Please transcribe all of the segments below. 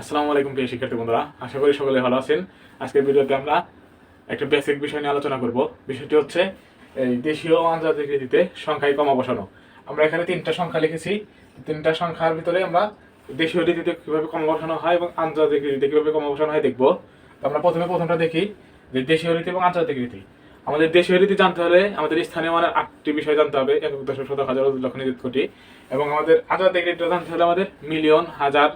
আসসালামু আলাইকুম প্রিয় শিক্ষার্থী বন্ধুরা, আশা করি সকলে ভালো আছেন। আজকের ভিডিওতে আমরা একটা বেসিক বিষয় নিয়ে আলোচনা করব। বিষয়টি হচ্ছে এই দেশীয় আন্তর্জাতিক রীতিতে সংখ্যায় কমা বসানো আমরা এখানে তিনটা সংখ্যা লিখেছি। তিনটা সংখ্যার ভিতরে আমরা দেশীয় রীতিতে কীভাবে কমা বসানো হয় এবং আন্তর্জাতিক রীতিতে কীভাবে কমা বসানো হয় দেখব। আমরা প্রথমে প্রথমটা দেখি যে দেশীয় রীতি এবং আন্তর্জাতিক রীতি। আমাদের দেশীয় রীতি জানতে হলে আমাদের স্থানীয় মানের আটটি বিষয় জানতে হবে। একক দশক শত হাজার লক্ষ নিযুত কোটি। এবং আমাদের আন্তর্জাতিক রীতি জানতে হলে আমাদের মিলিয়ন হাজার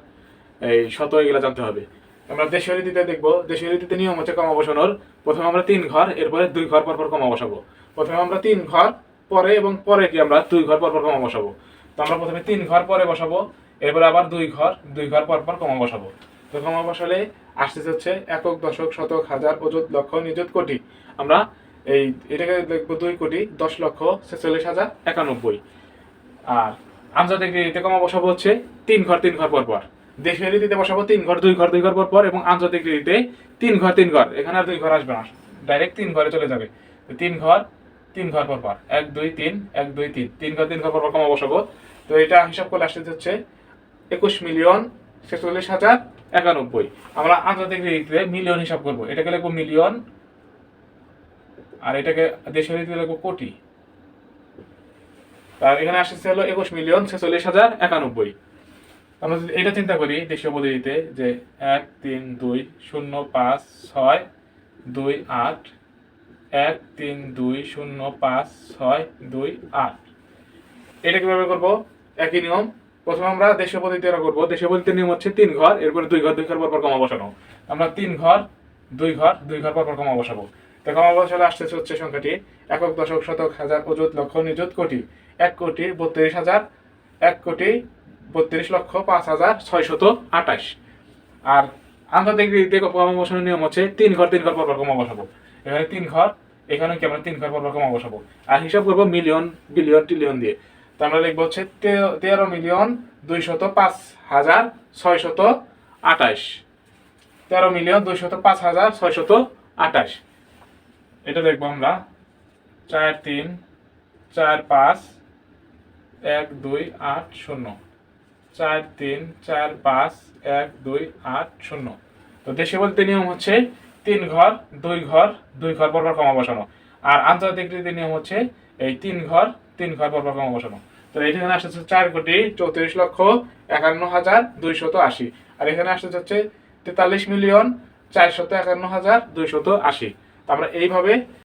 এই শত এগুলা জানতে হবে। আমরা দেশীয় রীতিতে দেখব, দেশীয় রীতিতে নিয়ম হচ্ছে কমা বসানোর প্রথমে আমরা তিন ঘর, এরপরে দুই ঘর পর পর কমা বসাবো প্রথমে আমরা তিন ঘর, পরে এবং পরে কি আমরা দুই ঘর পর পর কমা বসাবো তো আমরা প্রথমে তিন ঘর, পরে বসাবো, এরপরে আবার দুই ঘর দুই ঘর পর পর কমা বসাবো তো কমা বসালে আসতেছে হচ্ছে একক, দশক, শতক, হাজার, অযুত, লক্ষ, নিযুত, কোটি। আমরা এই, এটাকে দেখব দুই কোটি, দশ লক্ষ, ছেচল্লিশ হাজার, একানব্বই। আর আন্তর্জাতিক রীতিতে কমা বসাবো হচ্ছে তিন ঘর তিন ঘর পর পর দেশীয় রীতিতে বসাবো, তিন ঘর, দুই ঘর দুই ঘর পর পর এবং আন্তর্জাতিক রীতিতে তিন ঘর তিন ঘর। এখানে আর দুই ঘর আসবে না। ডাইরেক্ট তিন ঘরে চলে যাবে। তিন ঘর তিন ঘর পর পর। এক, দুই, তিন, এক, দুই, তিন। তিন ঘর তিন ঘর পর পর কমা বসাবো। তো এটা হিসাব করলে আসতে হচ্ছে একুশ মিলিয়ন ছেচল্লিশ হাজার একানব্বই। আমরা আন্তর্জাতিক রীতিতে মিলিয়ন হিসাব করব। এটাকে লিখব মিলিয়ন, আর এটাকে দেশের রীতিতে লিখব কোটি। আর এখানে আসছে হলো একুশ মিলিয়ন ছেচল্লিশ হাজার একানব্বই। আমরা যদি এটা চিন্তা করি দেশীয় পদ্ধতিতে যে এক, তিন, দুই, শূন্য, পাঁচ, ছয়, দুই, আট, এক, তিন, দুই, শূন্য, পাঁচ, ছয়, দুই, আট। এটা কীভাবে করব? একই নিয়ম। প্রথমে আমরা দেশীয় পদ্ধতিতে এটা করব। দেশীয় পদ্ধতির নিয়ম হচ্ছে তিন ঘর, এরপরে দুই ঘর দুই ঘর পর পর কমা বসানো। আমরা তিন ঘর, দুই ঘর দুই ঘর পর পর কমা বসাবো। তো কমা বসালে আসতেছে হচ্ছে সংখ্যাটি একক, দশক, শতক, হাজার, অযুত, লক্ষ, নিযুত, কোটি। এক কোটি, বত্রিশ হাজার, এক কোটি বত্রিশ লক্ষ পাঁচ হাজার ছয়শত আঠাশ। আর আন্তর্জাতিক রীতিতে কমা বসানোর নিয়ম হচ্ছে তিন ঘর তিন ঘর পর পর কমা বসাবো এখানে তিন ঘর, এখানে কি আমরা তিন ঘর পর পর কমা বসাবো আর হিসাব করব মিলিয়ন বিলিয়ন ট্রিলিয়ন দিয়ে। তো আমরা লিখব হচ্ছে তেরো মিলিয়ন দুইশত পাঁচ হাজার ছয়শত আঠাশ। তেরো মিলিয়ন দুইশত পাঁচ হাজার ছয়শত আঠাশ। এটা দেখব আমরা। চার তিন, চার পাঁচ, এক, দুই, আট, শূন্য। চার তিন, চার পাঁচ, এক, দুই, আট, শূন্য। তো দেশে বলতে নিয়ম হচ্ছে তিন ঘর, দুই ঘর দুই ঘর পর পর কমা বসানো। আর আন্তর্জাতিক রীতির নিয়ম হচ্ছে এই তিন ঘর তিন ঘর পর পর কমা বসানো। তো এখানে আসছে চার কোটি চৌত্রিশ লক্ষ একান্ন হাজার দুইশত আশি। আর এখানে আসতে হচ্ছে তেতাল্লিশ মিলিয়ন চারশত একান্ন হাজার দুইশত আশি। আমরা এইভাবে